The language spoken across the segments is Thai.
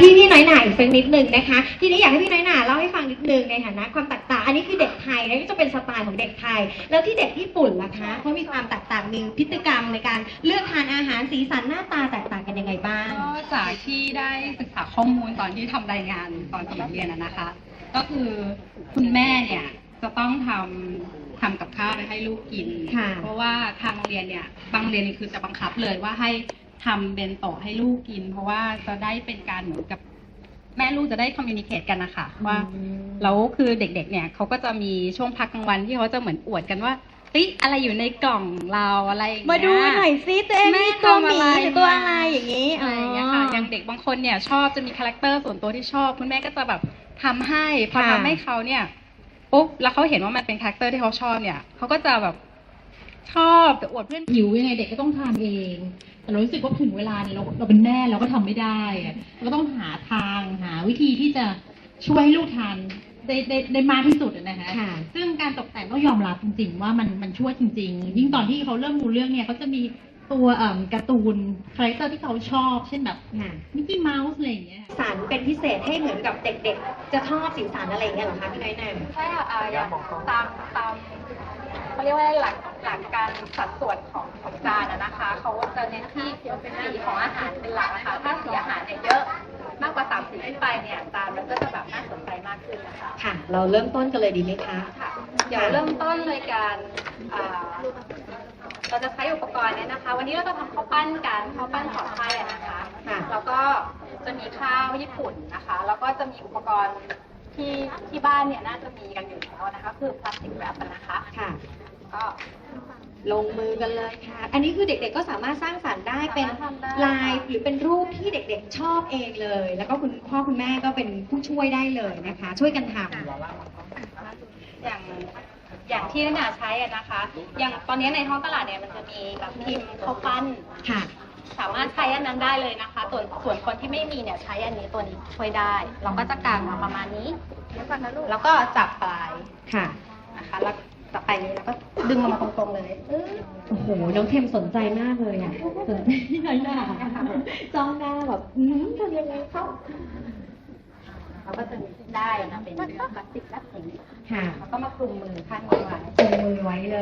ที่พี่น้อยหน่าอีกสักนิดหนึ่งนะคะ ทีนี้อยากให้พี่น้อยหน่าเล่าให้ฟังนิดนึงในฐานะความแตกต่าง อันนี้คือเด็กไทยนะก็จะเป็นสไตล์ของเด็กไทย แล้วที่เด็กญี่ปุ่นล่ะคะเขามีความแตกต่างมีพฤติกรรมในการเลือกทานอาหารสีสันหน้าตาแตกต่างกันยังไงบ้าง ก็จากที่ได้ศึกษาข้อมูลตอนที่ทำรายงานตอนสมัยเรียนอะนะคะ ก็คือคุณแม่เนี่ยจะต้องทำทำกับข้าวไปให้ลูกกิน ค่ะ เพราะว่าทางโรงเรียนเนี่ย บางโรงเรียนนี่คือจะบังคับเลยว่าให้ ทำเบนโตะให้ลูกกิน เพราะว่าจะได้เป็นการเหมือนกับแม่ลูกจะได้คอมมิวนิเคตกันนะคะว่าแล้วคือเด็ก ๆ เนี่ยเขาก็จะมีช่วงพักกลางวันที่เขาจะเหมือนอวดกันว่าเฮ้ยอะไรอยู่ในกล่องเราอะไรอย่างเงี้ยมาดูหน่อยซิตัวเองแม่มีตัวหมีทำอะไรหรือตัวอะไรอย่างนี้อะไรอย่างเงี้ยค่ะอย่างเด็กบางคนเนี่ยชอบจะมีคาแรคเตอร์ส่วนตัวที่ชอบ คุณแม่ก็จะแบบทำให้พอค่ะทำให้เขาเนี่ยปุ๊บแล้วเขาเห็นว่ามันเป็นคาแรคเตอร์ที่เขาชอบเนี่ยเขาก็จะแบบ ชอบแต่อวดเพื่อนหิวยังไงเด็กก็ต้องทานเอง แต่เรารู้สึกว่าถึงเวลาเนี่ยเราเราเป็นแม่เราก็ทำไม่ได้อะเราก็ต้องหาทางหาวิธีที่จะช่วยให้ลูกทานได้ได้ได้มากที่สุดอะนะคะค่ะซึ่งการตกแต่งต้องยอมรับจริง ๆ ว่ามันมันช่วยจริง ๆ ยิ่งตอนที่เขาเริ่มรู้เรื่องเนี่ยเขาจะมีตัวเอ่อการ์ตูนคาแรคเตอร์ที่เขาชอบ เช่นแบบค่ะมิกกี้เมาส์อะไรอย่างเงี้ยสีสันเป็นพิเศษให้เหมือนกับเด็ก ๆ จะชอบสีสันอะไรอย่างเงี้ยเหรอคะพี่น้อยหน่าใช่ค่ะอ่าอย่างตามตาม เขาเรียกว่าหลักหลักการสัดส่วนของของจานอะนะคะเขาจะเน้นที่สีของอาหารเป็นหลักนะคะถ้าสีอาหารเนี่ยเยอะมากกว่าสามสีขึ้นไปเนี่ยจานมันก็จะแบบน่าสนใจมากขึ้นนะคะค่ะ เราเริ่มต้นกันเลยดีไหมคะค่ะเดี๋ยวเริ่มต้นเลยการอ่าเราจะใช้อุปกรณ์เนี่ยนะคะ วันนี้เราจะทำข้าวปั้นกันข้าวปั้นขอดไส้อะนะคะ ค่ะ แล้วก็จะมีข้าวญี่ปุ่นนะคะ แล้วก็จะมีอุปกรณ์ ที่ที่บ้านเนี่ยน่าจะมีกันอยู่แล้วนะคะคือพลาสติกแรปนะคะค่ะ ก็ลงมือกันเลยค่ะ อันนี้คือเด็กๆก็สามารถสร้างสรรค์ได้เป็นสามารถทำได้ลายหรือเป็นรูปที่เด็กๆชอบเองเลย แล้วก็คุณพ่อคุณแม่ก็เป็นผู้ช่วยได้เลยนะคะ ช่วยกันทำอย่างอย่างที่นาใช้อะนะคะ อย่างตอนนี้ในท้องตลาดเนี่ยมันจะมีแบบพิมพ์ข้าวปั้นค่ะ สามารถใช้อันนั้นได้เลยนะคะ ส่วนส่วนคนที่ไม่มีเนี่ยใช้อันนี้ตัวนี้ช่วยได้ เราก็จะกางมาประมาณนี้ แล้วก็จับปลายค่ะนะคะ แล้วจับปลายนี้แล้วก็ดึงลงมาตรงๆเลยปึ๊บโอ้โห น้องเทมสนใจมากเลยอะสนใจพี่น้อยหน้าจ้องหน้าแบบอืมทำยังไงเข้าเราก็จะได้นะเป็นพลาสติกแบบนี้ค่ะ แล้วก็มาคลุมมือข้างนี้ไว้จุงมือไว้เล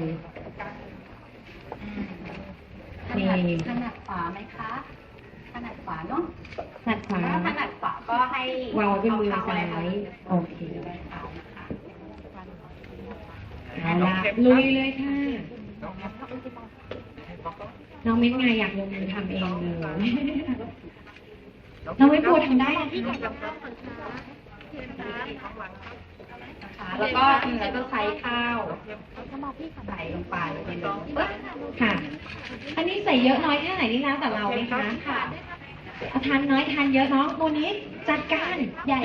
ยขนา ดขนาดขวาไหมคะขนาดขวาเนาะสัดขวาถ้าขนาดขวาก็ให้วางไว้บนมือเท้ซ้าไว้ยโอเคมือซ้ายนะคะเอาละลุยเลยค่ะน้องเม็ดไงอยากลงมือทำเองเลยน้องเม็ดโพทำได้นะคะนะคะแล้วก็เราจะใช้ข้าวใส่ลงไปในหม้อปึ๊บค่ะ อันนี้ใส่เยอะน้อยแค่ไหนนี่แล้วแต่เราไหมคะค่ะเอาทานน้อยทานเยอะน้องตัวนี้จัดการใหญ่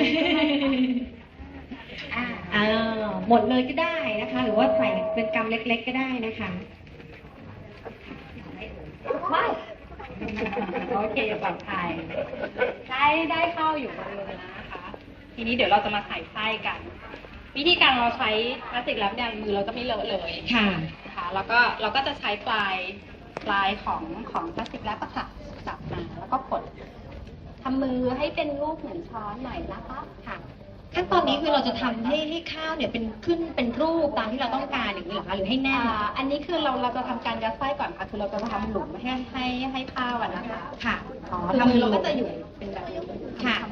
อ่าเออหมดเลยก็ได้นะคะ หรือว่าใส่เป็นกำเล็ก ๆ ก็ได้นะคะว้าวโอเคปลอดภัยได้ได้ข้าวอยู่บนมือแล้วนะคะ ทีนี้เดี๋ยวเราจะมาใส่ไส้กัน วิธีการเราใช้พลาสติกแล้วเนี่ยมือเราจะไม่เลอะเลยค่ะนะคะแล้วก็เราก็จะใช้ปลายปลายของของพลาสติกแรปอะค่ะจับมาแล้วก็กดทำมือให้เป็นรูปเหมือนช้อนหน่อยนะคะค่ะ ขั้นตอนนี้คือเราจะทำให้ให้ข้าวเนี่ยเป็นขึ้นเป็นรูปตามที่เราต้องการอย่างนี้เหรอคะหรือให้แน่อ่านอันนี้คือเราเราจะทำการยัดไส้ก่อนค่ะคือเราจะทำหลุมให้ให้ให้ข้าวอะนะคะค่ะอ๋อทำทำมืมืออเราเราก็ก็จะจะออยู่ยู่เป็นแบบนี้ค่ะเป็นก้อนค่ะ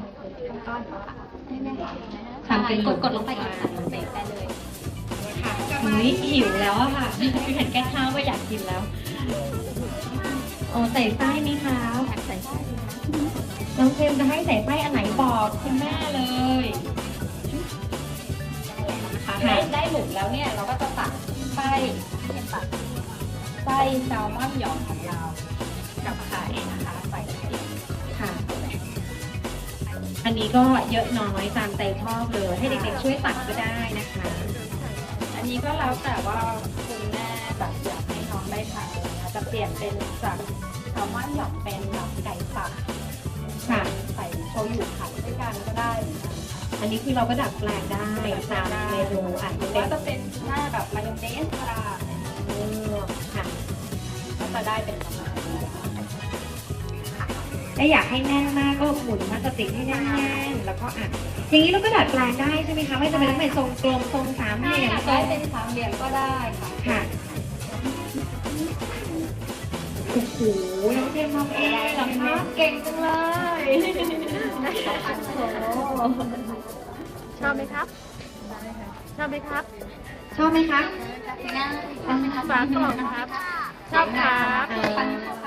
ทำเป็นหลุกมดกดลงไปอีกค่ะเสร็จได้เลยค่ะอุ้ยหิวแล้วอะค่ะเห็นแก้ข้าวก็อยากกินแล้วโอ้ใส่ไส้ไหมคะใส่ไส้น้องเทมจะให้ใส่ไส้อันไหนบอกคุณแม่เลยนะคะได้ได้หลุมแล้วเนี่ยเราก็จะตักไส้เนี่ยตักไส้แซลมอนหยองของเรากับไข่ นนี้ก็เยอะน้อยตามใจชอบเลย ให้เด็กๆช่วยตักก็ได้นะคะ อันนี้ก็แล้วแต่ว่าคุณแม่แบบอยากให้น้องได้ทานนะจะเปลี่ยนเป็นจากแซลมอนหยองเป็นแบบไก่สับค่ะ ใส่โชยุไข่ด้วยกันก็ได้เหมือนกันอันนี้คือเราก็ดัดแปลงได้ตามเมนูอาจหจะรือเป็ว่านจะเป็นหน้าแบบมายองเนสก็ได้เออค่ะ ก็จะได้เป็นประมาณ นี้กและอยากให้แน่นมากก็หมุนพลาสติกให้แน่นๆแล้วก็อะอย่างนี้เราก็ดัดแปลงได้ใช่ไหมคะไม่จำเป็นต้องเป็นทรงกลมทรงสามเหใช่ลี่ยมค่ะทรได้งเป็นสามเหลี่ยมก็ได้ค่ะค่ะโอ้โหน้องเจมส์ทำเองเลยเหรอคะเก่งจังเลยชอบไหมครับ ชอบไหมครับชอบไหมคะ ฝากกล่องนะครับ ชอบครับเออ